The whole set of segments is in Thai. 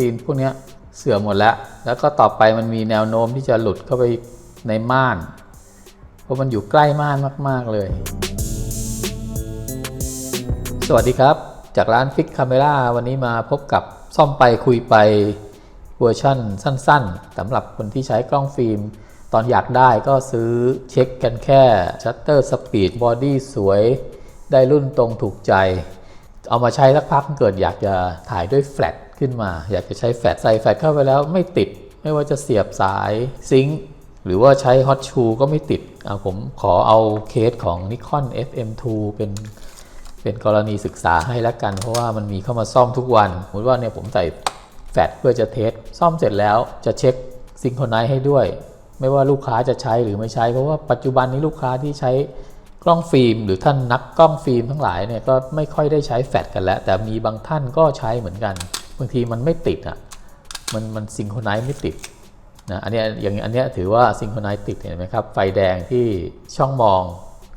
ซีนพวกนี้เสื่อมหมดแล้ว แล้วก็ต่อไปมันมีแนวโน้มที่จะหลุดเข้าไปในม่าน เพราะมันอยู่ใกล้ม่านมากๆเลย สวัสดีครับ จากร้านฟิกคาเม r a วันนี้มาพบกับซ่อมไปคุยไปเวอร์ชั่นสั้นๆสำหรับคนที่ใช้กล้องฟิล์ม ตอนอยากได้ก็ซื้อเช็คกันแค่ชัตเตอร์สปีดบอดี้สวย ได้รุ่นตรงถูกใจ เอามาใช้สักพักเกิดอยากจะถ่ายด้วยแฟลช ขึ้นมา อยากจะใช้แฟลชใส่แฟลชเข้าไปแล้วไม่ติด ไม่ว่าจะเสียบสายซิงค์หรือว่าใช้ฮอตชูก็ไม่ติดเอาผมขอเอาเคสของ Nikon FM2 เป็นเป็นกรณีศึกษาให้แล้วกัน เพราะว่ามันมีเข้ามาซ่อมทุกวันสมมติว่าเนี่ยผมใส่แฟลชเพื่อจะเทสซ่อมเสร็จแล้วจะเช็คซิงโครไนซ์ให้ด้วย ไม่ว่าลูกค้าจะใช้หรือไม่ใช้ เพราะว่าปัจจุบันนี้ลูกค้าที่ใช้กล้องฟิล์ม หรือท่านนักกล้องฟิล์มทั้งหลายเนี่ยก็ไม่ค่อยได้ใช้แฟลชกันแล้ว แต่มีบางท่านก็ใช้เหมือนกัน บางทีมันไม่ติดอะมันมันซิงโครไนซ์ไม่ติดนะอันนี้อย่างอันนี้ถือว่าซิงโครไนซ์ติดเห็นไหมครับ ไฟแดงที่ช่องมอง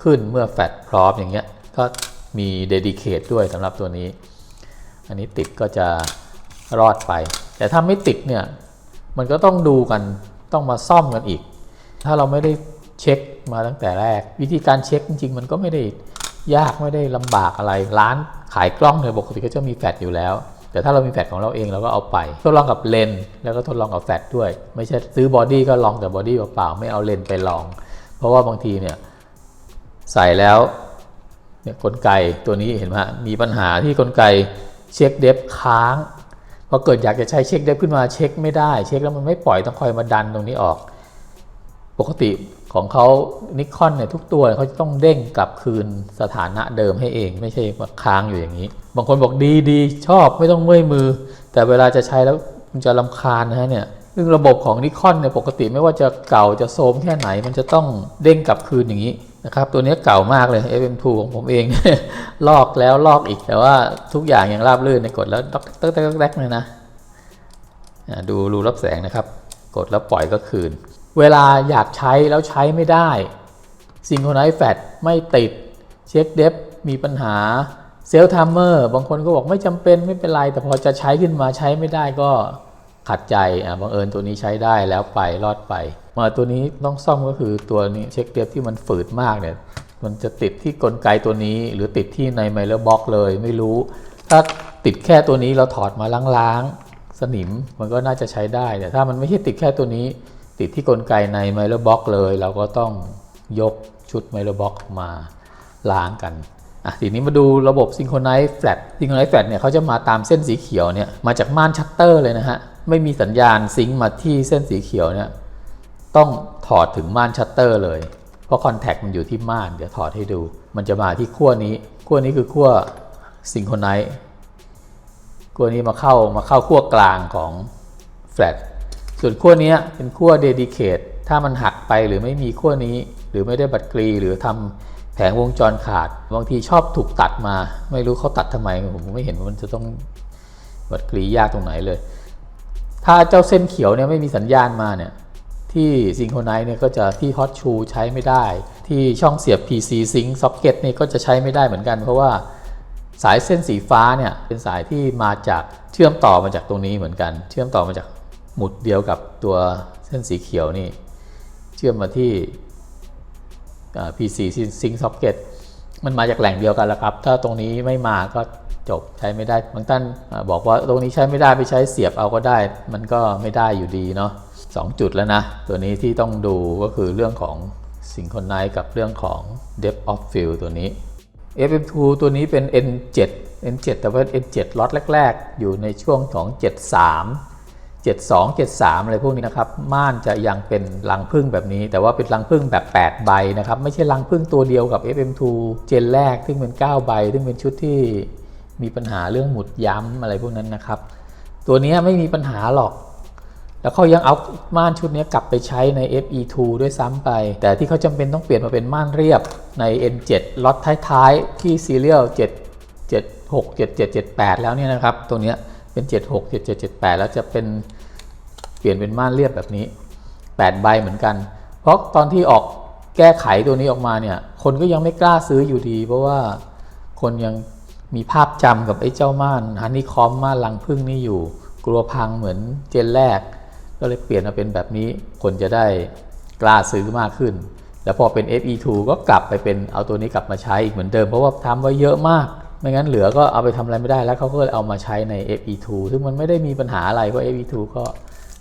ขึ้นเมื่อแฟลชพร้อมอย่างเงี้ยก็มีเดดิเคทด้วยสำหรับตัวนี้ อันนี้ติดก็จะรอดไป แต่ถ้าไม่ติดเนี่ยมันก็ต้องดูกันต้องมาซ่อมกันอีก ถ้าเราไม่ได้เช็คมาตั้งแต่แรก วิธีการเช็คจริงๆ มันก็ไม่ได้ยากไม่ได้ลำบากอะไรร้านขายกล้องเนี่ยปกติก็จะมีแฟลชอยู่แล้ว แต่ถ้าเรามีแฟลชของเราเองเราก็เอาไป ทดลองกับเลนแล้วก็ทดลองกับแฟลชด้วย ไม่ใช่ซื้อบอดี้ก็ลองแต่บอดี้เปล่าๆไม่เอาเลนไปลอง เพราะว่าบางทีเนี่ยใส่แล้วเนี่ยกลไกตัวนี้เห็นไหมมีปัญหาที่กลไกเช็คเดฟค้างพอเกิดอยากจะใช้เช็คเดฟขึ้นมาเช็คไม่ได้ เช็คแล้วมันไม่ปล่อยต้องคอยมาดันตรงนี้ออก ปกติ ของเขานิคอนเนี่ยทุกตัวเขาจะต้องเด้งกลับคืนสถานะเดิมให้เอง ไม่ใช่ว่าค้างอยู่อย่างนี้ บางคนบอกดีดีชอบไม่ต้องเมื่อยมือ แต่เวลาจะใช้แล้วมันจะลำคาญนะฮะเนี่ยซึ่งระบบของนิคอนเนี่ยปกติไม่ว่าจะเก่าจะโทมแค่ไหน มันจะต้องเด้งกลับคืนอย่างนี้นะครับ ตัวนี้เก่ามากเลย FM2 ของผมเอง ลอกแล้วลอกอีกแต่ว่าทุกอย่างยังราบรื่นในกดแล้วต๊อกต๊อกต๊อกต๊กเลยนะดูรูรับแสงนะครับ กดแล้วปล่อยก็คืน เวลาอยากใช้แล้วใช้ไม่ได้ ซิงโครไนซ์แฟลชไม่ติด เช็คเดฟมีปัญหา เซลทัมเมอร์บางคนก็บอกไม่จำเป็นไม่เป็นไร แต่พอจะใช้ขึ้นมาใช้ไม่ได้ก็ขัดใจอ่าบังเอิญตัวนี้ใช้ได้แล้วไปรอดไป มาตัวนี้ต้องซ่อมก็คือตัวนี้เช็คเดฟที่มันฝืดมากเนี่ยมันจะติดที่กลไกตัวนี้ หรือติดที่ในไมเลอร์บ็อกเลยไม่รู้ ถ้าติดแค่ตัวนี้เราถอดมาล้างๆ สนิมมันก็น่าจะใช้ได้แต่ถ้ามันไม่ใช่ติดแค่ตัวนี้ ติดที่กลไกในไมเลอร์บ็อกเลย เราก็ต้องยกชุดไมเลอร์บ็อกมาล้างกันอะทีนี้มาดูระบบซิงโครไนซ์แฟลชซิงโครไนซ์แฟลชเนี่ยเขาจะมาตามเส้นสีเขียวเนี่ยมาจากม่านชัตเตอร์เลยนะฮะ ไม่มีสัญญาณซิงค์มาที่เส้นสีเขียวเนี่ยต้องถอดถึงม่านชัตเตอร์เลย เพราะคอนแทคมันอยู่ที่ม่าน เดี๋ยวถอดให้ดู มันจะมาที่ขั้วนี้ขั้วนี้คือขั้วซิงโครไนซ์ขั้วนี้มาเข้ามาเข้าขั้วกลางของแฟลช ส่วนขั้วนี้เป็นขั้วเดดิเคทถ้ามันหักไปหรือไม่มีขั้วนี้ หรือไม่ได้บัตรกรีหรือทำแผงวงจรขาด บางทีชอบถูกตัดมา ไม่รู้เขาตัดทำไม ผมไม่เห็นว่ามันจะต้องบัตรกรียากตรงไหนเลย ถ้าเจ้าเส้นเขียวเนี่ยไม่มีสัญญาณมาเนี่ยที่ซิงโครไนซ์เนี่ยก็จะที่ฮอตชูใช้ไม่ได้ ที่ช่องเสียบ PC Sync Socket นี่ก็จะใช้ไม่ได้เหมือนกัน เพราะว่าสายเส้นสีฟ้าเนี่ยเป็นสายที่มาจากเชื่อมต่อมาจากตรงนี้เหมือนกัน เชื่อมต่อมาจาก หมุดเดียวกับตัวเส้นสีเขียวนี่ เชื่อมมาที่ PC Sync Socket มันมาจากแหล่งเดียวกันแล้วครับ ถ้าตรงนี้ไม่มาก็จบใช้ไม่ได้ บางท่านบอกว่าตรงนี้ใช้ไม่ได้ไปใช้เสียบเอาก็ได้ มันก็ไม่ได้อยู่ดีเนาะสองจุดแล้วนะ ตัวนี้ที่ต้องดูก็คือเรื่องของ Synchronize กับเรื่องของ Depth of Field ตัวนี้ FM2 ตัวนี้เป็น N7 N7 แต่ว่า N7 ล็อตแรก ๆ อยู่ในช่วงของ 73 72 73 อะไรพวกนี้นะครับ ม่านจะยังเป็นรังพึ่งแบบนี้ แต่ว่าเป็นรังพึ่งแบบ 8 ใบนะครับ ไม่ใช่รังพึ่งตัวเดียวกับ FM2 เจนแรก ซึ่งเป็น 9 ใบ ซึ่งเป็นชุดที่มีปัญหาเรื่องหมุดย้ำอะไรพวกนั้นนะครับ ตัวนี้ไม่มีปัญหาหรอก แล้วเขายังเอาม่านชุดนี้กลับไปใช้ใน FE2 ด้วยซ้ำไป แต่ที่เขาจำเป็นต้องเปลี่ยนมาเป็นม่านเรียบใน N7 ล็อตท้ายๆที่ Serial 7 76 7778 แล้วเนี่ยนะครับ ตัวเนี้ย เป็น 76 7778 แล้วจะเป็นเปลี่ยนเป็นม่านเรียบแบบนี้8ใบเหมือนกัน เพราะตอนที่ออกแก้ไขตัวนี้ออกมาเนี่ย คนก็ยังไม่กล้าซื้ออยู่ดี เพราะว่าคนยังมีภาพจำกับไอ้เจ้าม่านฮันนี่คอมม่านลังพึ่งนี่อยู่ กลัวพังเหมือนเจนแรก ก็เลยเปลี่ยนมาเป็นแบบนี้ คนจะได้กล้าซื้อมากขึ้น แล้วพอเป็น FE2 ก็กลับไปเป็นเอาตัวนี้กลับมาใช้อีกเหมือนเดิม เพราะว่าทำไว้เยอะมาก ไม่งั้นเหลือก็เอาไปทำอะไรไม่ได้แล้วเขาก็เลยเอามาใช้ใน FE2 ซึ่งมันไม่ได้มีปัญหาอะไรเพราะ FE2 ก็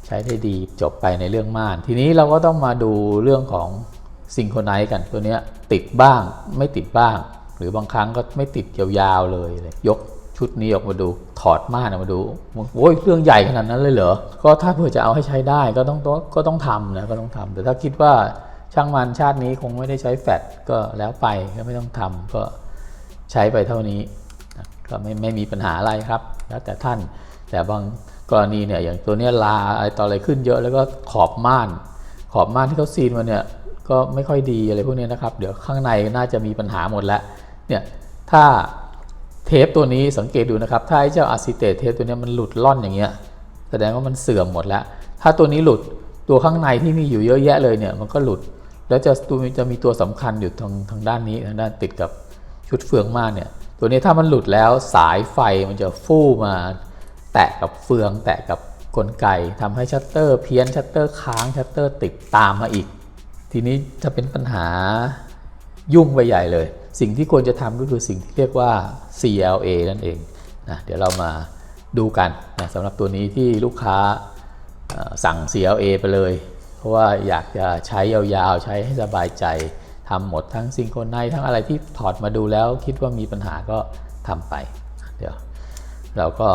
ใช้ได้ดีจบไปในเรื่องม่าน ทีนี้เราก็ต้องมาดูเรื่องของซิงโครไนซ์กันตัวนี้ติดบ้างไม่ติดบ้าง หรือบางครั้งก็ไม่ติดยาวๆเลยเลย ยกชุดนี้ออกมาดูถอดม่านออกมาดูโอ้ยเรื่องใหญ่ขนาดนั้นเลยเหรอ ก็ถ้าเผื่อจะเอาให้ใช้ได้ก็ต้องต้องก็ต้องทำนะก็ต้องทำแต่ถ้าคิดว่าช่างมันชาตินี้คงไม่ได้ใช้แฟลชก็แล้วไปก็ไม่ต้องทำก็ ใช้ไปเท่านี้ก็ไม่ไม่มีปัญหาอะไรครับ แล้วแต่ท่าน แต่บางกรณีเนี่ยอย่างตัวเนี้ยลาอะไรต่ออะไรขึ้นเยอะแล้วก็ขอบม่าน ขอบม่านที่เขาซีนมาเนี่ยก็ไม่ค่อยดีอะไรพวกนี้นะครับ เดี๋ยวข้างในน่าจะมีปัญหาหมดแล้วเนี่ยถ้าเทปตัวนี้สังเกตดูนะครับ ถ้าไอ้เจ้าอะซิเตตเทปตัวนี้มันหลุดล่อนอย่างเงี้ยแสดงว่ามันเสื่อมหมดแล้ว ถ้าตัวนี้หลุดตัวข้างในที่มีอยู่เยอะแยะเลยเนี่ยมันก็หลุดแล้วจะตัวจะมีตัวสำคัญอยู่ทางทางด้านนี้ทางด้านติดกับ ชุดเฟืองมานเนี่ย ตัวนี้ถ้ามันหลุดแล้วสายไฟมันจะฟู่มา แตะกับเฟือง แตะกับกลไกทำให้ชัตเตอร์เพี้ยนชัตเตอร์ค้างชัตเตอร์ติดตามมาอีก ทีนี้จะเป็นปัญหายุ่งไปใหญ่เลย สิ่งที่ควรจะทำก็คือสิ่งที่เรียกว่า CLA นั่นเองนะเดี๋ยวเรามาดูกันนะสำหรับตัวนี้ที่ลูกค้าสั่ง CLA ไปเลย เพราะว่าอยากจะใช้ยาวๆ ใช้ให้สบายใจ ทำหมดทั้งซิงโครไนทั้งอะไรที่ถอดมาดูแล้ว คิดว่ามีปัญหาก็ทำไป เดี๋ยวเราก็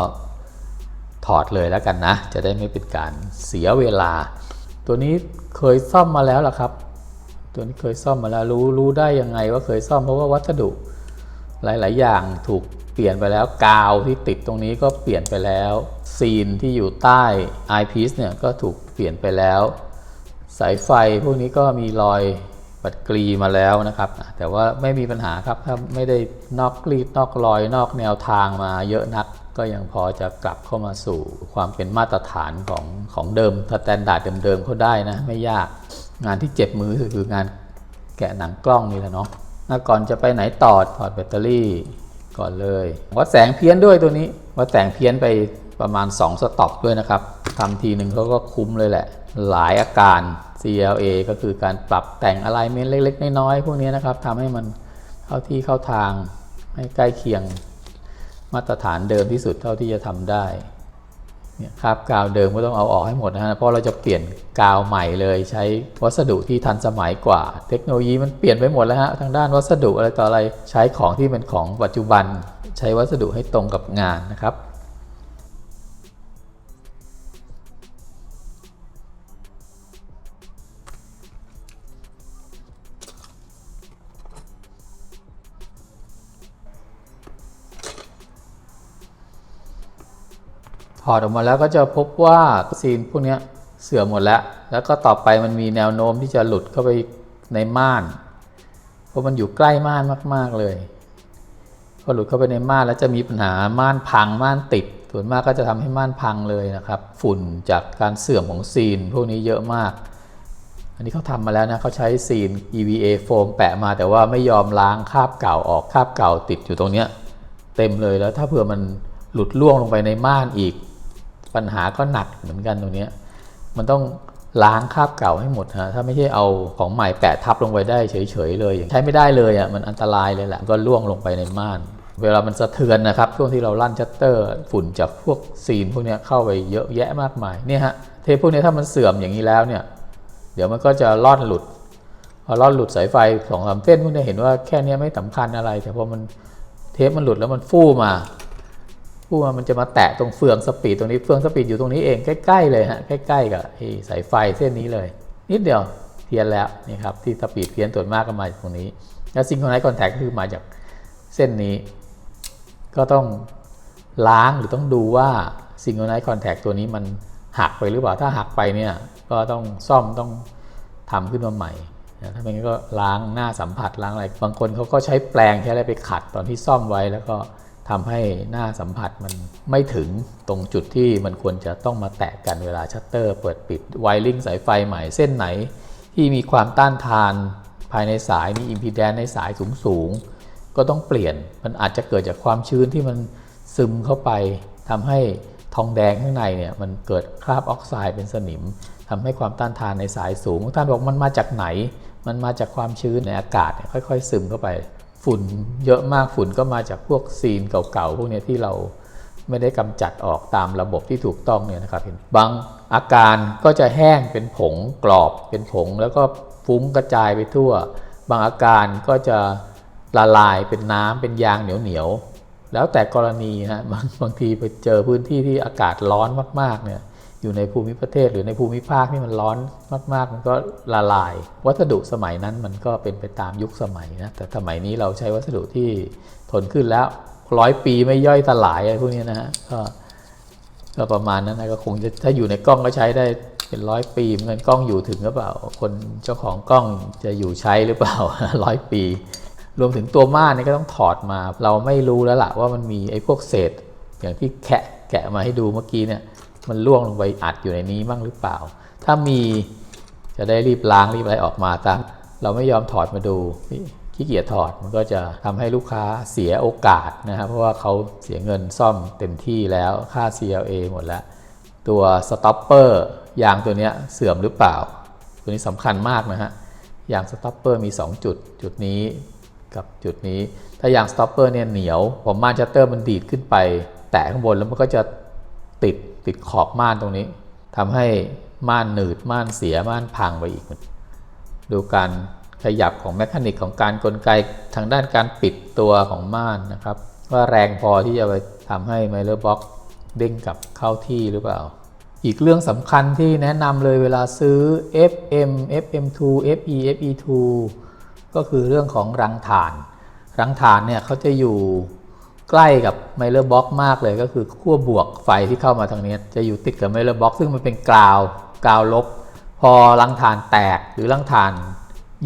ถอดเลยแล้วกันนะ จะได้ไม่เป็นการเสียเวลา ตัวนี้เคยซ่อมมาแล้วล่ะครับ ตัวนี้เคยซ่อมมาแล้วรู้รู้ได้ยังไงว่าเคยซ่อมเพราะว่าวัสดุหลาย ๆ อย่างถูกเปลี่ยนไปแล้วกาวที่ติดตรงนี้ก็เปลี่ยนไปแล้ว ซีนที่อยู่ใต้ eyepiece เนี่ยก็ถูกเปลี่ยนไปแล้ว สายไฟพวกนี้ก็มีรอย ปัดกรีมาแล้วนะครับ แต่ว่าไม่มีปัญหาครับถ้าไม่ได้นอกกรีดนอกรอย นอกแนวทางมาเยอะนัก ก็ยังพอจะกลับเข้ามาสู่ความเป็นมาตรฐานของของเดิมสแตนดาร์ดเดิมๆเขาได้นะ ไม่ยากงานที่เจ็บมือคืองานแกะหนังกล้องนี่แหละเนาะอะก่อนจะไปไหนต่อถอดแบตเตอรี่ก่อนเลย วัดแสงเพี้ยนด้วยตัวนี้ วัดแสงเพี้ยนไปประมาณ 2 สต็อปด้วยนะครับทำทีหนึ่งเขาก็คุ้มเลยแหละ หลายอาการ CLA ก็คือการปรับแต่งอะไรเมนเล็ก ๆ น้อยๆพวกนี้นะครับทำให้มันเข้าที่เข้าทางให้ใกล้เคียงมาตรฐานเดิมที่สุดเท่าที่จะทำได้เนี่ยคราบกาวเดิมก็ต้องเอาออกให้หมดนะฮะเพราะเราจะเปลี่ยนกาวใหม่เลยใช้วัสดุที่ทันสมัยกว่า เทคโนโลยีมันเปลี่ยนไปหมดแล้วฮะทางด้านวัสดุอะไรต่ออะไรใช้ของที่เป็นของปัจจุบัน ใช้วัสดุให้ตรงกับงานนะครับ อดออกมาแล้วก็จะพบว่าซีนพวกนี้เสื่อมหมดแล้ว แล้วก็ต่อไปมันมีแนวโน้มที่จะหลุดเข้าไปในม่าน เพราะมันอยู่ใกล้ม่านมาก ๆเลย พอหลุดเข้าไปในม่านแล้วจะมีปัญหาม่านพังม่านติด ส่วนมากก็จะทำให้ม่านพังเลยนะครับ ฝุ่นจากการเสื่อมของซีนพวกนี้เยอะมาก อันนี้เขาทำมาแล้วนะเขาใช้ซีน EVA โฟมแปะมาแต่ว่าไม่ยอมล้างคราบเก่าออกคราบเก่าติดอยู่ตรงเนี้ยเต็มเลยแล้วถ้าเผื่อมันหลุดล่วงลงไปในม่านอีก ปัญหาก็หนักเหมือนกันตรงนี้ มันต้องล้างคราบเก่าให้หมดฮะถ้าไม่ใช่เอาของใหม่แปะทับลงไปได้เฉยๆเลยใช้ไม่ได้เลยอะมันอันตรายเลยแหละก็ล่วงลงไปในม่าน เวลามันสะเทือนนะครับช่วงที่เราลั่นชัตเตอร์ฝุ่นจากพวกซีนพวกนี้เข้าไปเยอะแยะมากมายเนี่ยฮะเทปพวกนี้ถ้ามันเสื่อมอย่างนี้แล้วเนี่ยเดี๋ยวมันก็จะล่อนหลุดพอล่อนหลุดสายไฟสองสามเส้นพวกนี้เห็นว่าแค่เนี้ยไม่สำคัญอะไร แต่พอมันเทปมันหลุดแล้วมันฟู่มา พูดว่ามันจะมาแตะตรงเฟืองสปีดตรงนี้เฟืองสปีดอยู่ตรงนี้เองใกล้ๆเลยฮะใกล้ๆกับสายไฟเส้นนี้เลย นิดเดียวเพี้ยนแล้วนี่ครับที่สปีดเพี้ยนตัวมากก็มาจากตรงนี้ แล้วซิงโครไนซ์คอนแทคก็คือมาจากเส้นนี้ ก็ต้องล้างหรือต้องดูว่าซิงโครไนซ์คอนแทคตัวนี้มันหักไปหรือเปล่าถ้าหักไปเนี่ยก็ต้องซ่อมต้องทำขึ้นมาใหม่นะถ้าไม่งั้นก็ล้างหน้าสัมผัสล้างอะไรบางคนเขาก็ใช้แปรงใช้อะไรไปขัดตอนที่ซ่อมไว้แล้วก็ ทำให้หน้าสัมผัสมันไม่ถึงตรงจุดที่มันควรจะต้องมาแตะกันเวลาชัตเตอร์ เปิดปิดไวริงสายไฟใหม่เส้นไหน ที่มีความต้านทานภายในสายมีอิมพีแดนในสายสูงสูงก็ต้องเปลี่ยนมันอาจจะเกิดจากความชื้นที่มันซึมเข้าไปทำให้ทองแดงข้างในเนี่ยมันเกิดคราบออกไซด์เป็นสนิมทำให้ความต้านทานในสายสูงท่านบอกมันมาจากไหน มันมาจากความชื้นในอากาศค่อยๆ ซึมเข้าไป ฝุ่นเยอะมากฝุ่นก็มาจากพวกซีนเก่าๆพวกนี้ที่เราไม่ได้กำจัดออกตามระบบที่ถูกต้องเนี่ยนะครับเห็นบางอาการก็จะแห้งเป็นผงกรอบเป็นผง แล้วก็ฟุ้งกระจายไปทั่ว บางอาการก็จะละลายเป็นน้ำเป็นยางเหนียวๆแล้วแต่กรณีฮะบางบางทีไปเจอพื้นที่ที่อากาศร้อนมากๆเนี่ย อยู่ในภูมิประเทศหรือในภูมิภาคที่มันร้อนมาก ๆ มันก็ละลาย วัสดุสมัยนั้นมันก็เป็นไปตามยุคสมัยนะแต่สมัยนี้เราใช้วัสดุที่ทนขึ้นแล้วร้อยปีไม่ย่อยสลายอะไรพวกนี้นะฮะก็ก็ประมาณนั้นนะก็คงจะถ้าอยู่ในกล้องก็ใช้ได้เป็นร้อยปีเหมือนกันกล้องอยู่ถึงหรือเปล่า คนเจ้าของกล้องจะอยู่ใช้หรือเปล่าร้อยปี รวมถึงตัวม่านนี่ก็ต้องถอดมา เราไม่รู้แล้วล่ะว่ามันมีไอ้พวกเศษ อย่างที่แคะแกะมาให้ดูเมื่อกี้เนี่ย มันล่วงลงไปอัดอยู่ในนี้บ้างหรือเปล่า ถ้ามีจะได้รีบล้างรีบอะไรออกมาแต่เราไม่ยอมถอดมาดูขี้เกียจถอดมันก็จะทำให้ลูกค้าเสียโอกาสนะครับเพราะว่าเขาเสียเงินซ่อมเต็มที่แล้วค่า CLA หมดแล้ว ตัวสต็อปเปอร์ยางตัวนี้เสื่อมหรือเปล่า ตัวนี้สำคัญมากนะฮะยางสต็อปเปอร์มี 2 จุด จุดนี้กับจุดนี้ ถ้ายางสต็อปเปอร์เนี่ยเหนียวผมม่านชัตเตอร์มันดีดขึ้นไป แตะข้างบนแล้วมันก็จะติดติดขอบม่านตรงนี้ทำให้ม่านหนืดม่านเสียม่านพังไปอีก ดูการขยับของแมคานิกของการกลไกทางด้านการปิดตัวของม่านนะครับ ว่าแรงพอที่จะไปทำให้ไมเลอร์บ็อกเด้งกลับเข้าที่หรือเปล่า อีกเรื่องสำคัญที่แนะนำเลยเวลาซื้อ FM FM2 FE FE2 ก็คือเรื่องของรังฐาน รังฐานเนี่ยเขาจะอยู่ ใกล้กับไมเลอร์บ็อกมากเลยก็คือขั้วบวกไฟที่เข้ามาทางนี้ จะอยู่ติดกับไมเลอร์บ็อกซึ่งมันเป็นกราวกราวลบ พอรังฐานแตกหรือรังฐาน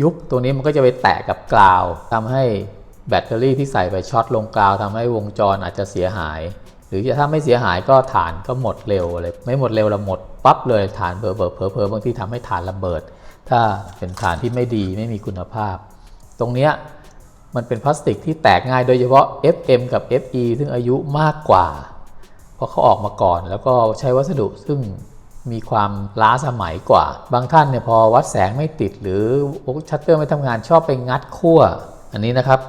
ยุบตัวนี้มันก็จะไปแตะกับกราวทำให้แบตเตอรี่ที่ใส่ไปช็อตลงกราวทำให้วงจรอาจจะเสียหาย หรือถ้าไม่เสียหายก็ฐานก็หมดเร็วเลยไม่หมดเร็วเราหมดปั๊บเลยฐานเบอร์เบอร์เพอเพอบางทีทำให้ฐานระเบิด ถ้าเป็นฐานที่ไม่ดีไม่มีคุณภาพ ตรงเนี้ย มันเป็นพลาสติกที่แตกง่ายโดยเฉพาะ FM กับ FE ซึ่งอายุมากกว่า เพราะเขาออกมาก่อน แล้วก็ใช้วัสดุซึ่งมีความล้าสมัยกว่า บางท่านเนี่ยพอวัดแสงไม่ติดหรือชัตเตอร์ไม่ทำงานชอบไปงัดขั้วอันนี้นะครับ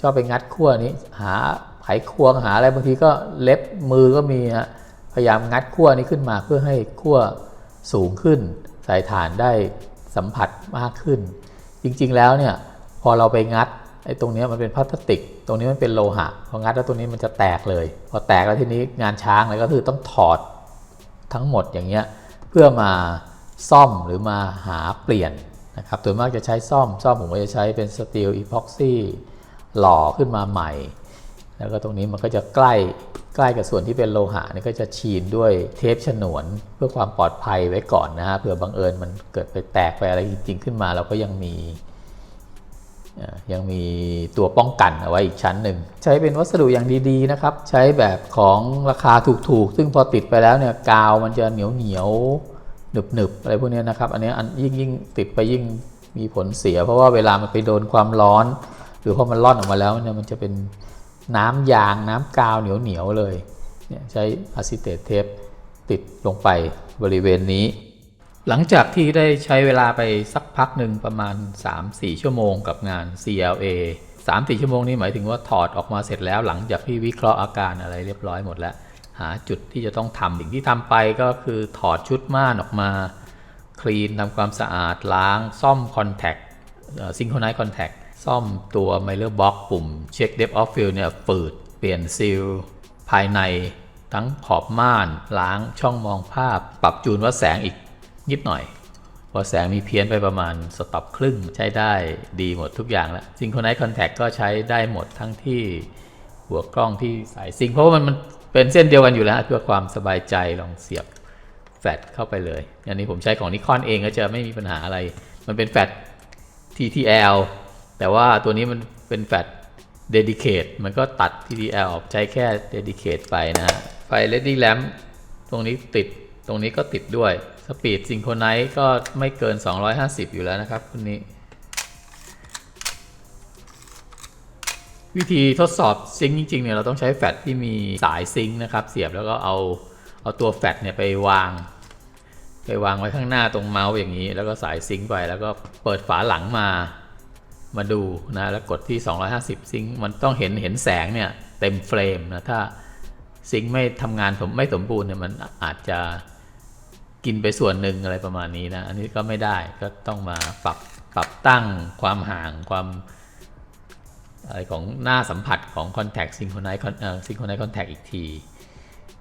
ชอบไปงัดขั้วนี้หาไขควงหาอะไรบางทีก็เล็บมือก็มีฮะพยายามงัดขั้วนี้ขึ้นมาเพื่อให้ขั้วสูงขึ้นใส่ฐานได้สัมผัสมากขึ้น จริงๆแล้วเนี่ยพอเราไปงัด ไอ้ตรงนี้มันเป็นพลาสติก ตรงนี้มันเป็นโลหะ พองัดแล้วตรงนี้มันจะแตกเลย พอแตกแล้วทีนี้งานช้างเลยก็คือต้องถอดทั้งหมดอย่างเงี้ย เพื่อมาซ่อมหรือมาหาเปลี่ยนนะครับส่วนมากจะใช้ซ่อม ซ่อมผมก็จะใช้เป็นสตีลอีพ็อกซี่หล่อขึ้นมาใหม่ แล้วก็ตรงนี้มันก็จะใกล้ใกล้กับส่วนที่เป็นโลหะนี่ก็จะชีนด้วยเทปฉนวนเพื่อความปลอดภัยไว้ก่อนนะฮะเผื่อบังเอิญมันเกิดไปแตกไปอะไรจริงๆขึ้นมา เราก็ยังมี ยังมีตัวป้องกันเอาไว้อีกชั้นหนึ่ง ใช้เป็นวัสดุอย่างดีๆนะครับ ใช้แบบของราคาถูกๆ ซึ่งพอติดไปแล้วเนี่ยกาวมันจะเหนียวเหนียวหนึบหนึบๆอะไรพวกนี้นะครับ อันนี้อันยิ่งยิ่งติดไปยิ่งมีผลเสีย เพราะว่าเวลามันไปโดนความร้อน หรือพอมันร่อนออกมาแล้วเนี่ยมันจะเป็นน้ำยางน้ำกาวเหนียวเหนียวๆเลยเนี่ยใช้อะซิเตตเทปติดลงไปบริเวณนี้ หลังจากที่ได้ใช้เวลาไปสักพักหนึ่งประมาณ 3-4 ชั่วโมงกับงาน CLA 3-4 ชั่วโมงนี้หมายถึงว่าถอดออกมาเสร็จแล้ว หลังจากที่วิเคราะห์อาการอะไรเรียบร้อยหมดแล้ว หาจุดที่จะต้องทำสิ่งที่ทำไปก็คือถอดชุดม่านออกมา คลีนทำความสะอาดล้าง ซ่อมคอนแทคซิงโครไนซ์คอนแทคซ่อมตัวไมเลอร์บ็อกปุ่มเช็คเดฟออฟฟิลเนี่ยฝืด เปลี่ยนซีลภายในทั้งขอบม่าน ล้างช่องมองภาพ ปรับจูนวัดแสงอีก นิดหน่อย พอแสงมีเพี้ยนไปประมาณสต็อปครึ่งใช้ได้ดีหมดทุกอย่างแล้วซิงโครไนซ์คอนแทคก็ใช้ได้หมดทั้งที่หัวกล้องที่สายซิงเพราะว่ามันเป็นเส้นเดียวกันอยู่แล้วเพื่อความสบายใจลองเสียบแฟลชเข้าไปเลย อันนี้ผมใช้ของนิคอนเองก็จะไม่มีปัญหาอะไร มันเป็นแฟลช TTL แต่ว่าตัวนี้มันเป็นแฟลช Dedicate มันก็ตัด TTL ออกใช้แค่ Dedicate ไปนะฮะไฟ Ready Lamp ตรงนี้ติดตรงนี้ก็ติดด้วย สปีดซิงโครไนซ์ก็ไม่เกิน 250 อยู่แล้วนะครับคุณนี้ วิธีทดสอบซิงค์จริงๆเนี่ยเราต้องใช้แฟลชที่มีสายซิงค์นะครับเสียบแล้วก็เอาเอาตัวแฟลชเนี่ยไปวาง ไปวางไว้ข้างหน้าตรงเมาส์อย่างนี้ แล้วก็สายซิงค์ไปแล้วก็เปิดฝาหลังมามาดูนะแล้วกดที่ 250 ซิงค์มันต้องเห็นเห็นแสงเนี่ยเต็มเฟรมนะถ้าซิงค์ไม่ทำงานสมไม่สมบูรณ์เนี่ยมันอาจจะ กินไปส่วนหนึ่งอะไรประมาณนี้นะ อันนี้ก็ไม่ได้ก็ต้องมาปรับปรับตั้งความห่างความอะไรของหน้าสัมผัสของ Contact Synchronize Con- เออ Synchronize Contact อีกที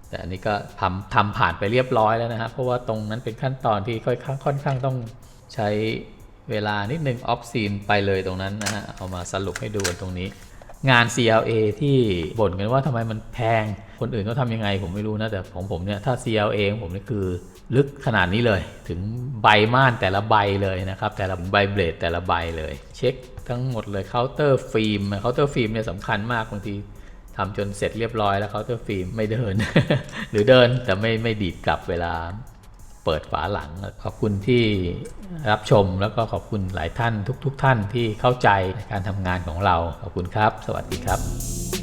แต่อันนี้ก็ทำทำผ่านไปเรียบร้อยแล้วนะครับ เพราะว่าตรงนั้นเป็นขั้นตอนที่ค่อยข้างค่อนข้างต้องใช้เวลานิดนึงออฟซีนไปเลยตรงนั้นนะฮะ เอามาสรุปให้ดูกันตรงนี้ งาน CLA ที่บ่นกันว่าทำไมมันแพง คนอื่นเขาทำยังไงผมไม่รู้นะ แต่ของผมเนี่ย ถ้า CLA ของผมนี่คือ ลึกขนาดนี้เลย ถึงใบม่านแต่ละใบเลยนะครับ แต่ละใบเบลดแต่ละใบเลย เช็คทั้งหมดเลยเคาน์เตอร์ฟิล์มเคาน์เตอร์ฟิล์มเนี่ยสำคัญมากบางทีทำจนเสร็จเรียบร้อยแล้วเคาน์เตอร์ฟิล์มไม่เดิน หรือเดินแต่ไม่ไม่ดีดกลับเวลาเปิดฝาหลัง ขอบคุณที่รับชมแล้วก็ขอบคุณหลายท่านทุก ๆท่านที่เข้าใจในการทำงานของเรา ขอบคุณครับ สวัสดีครับ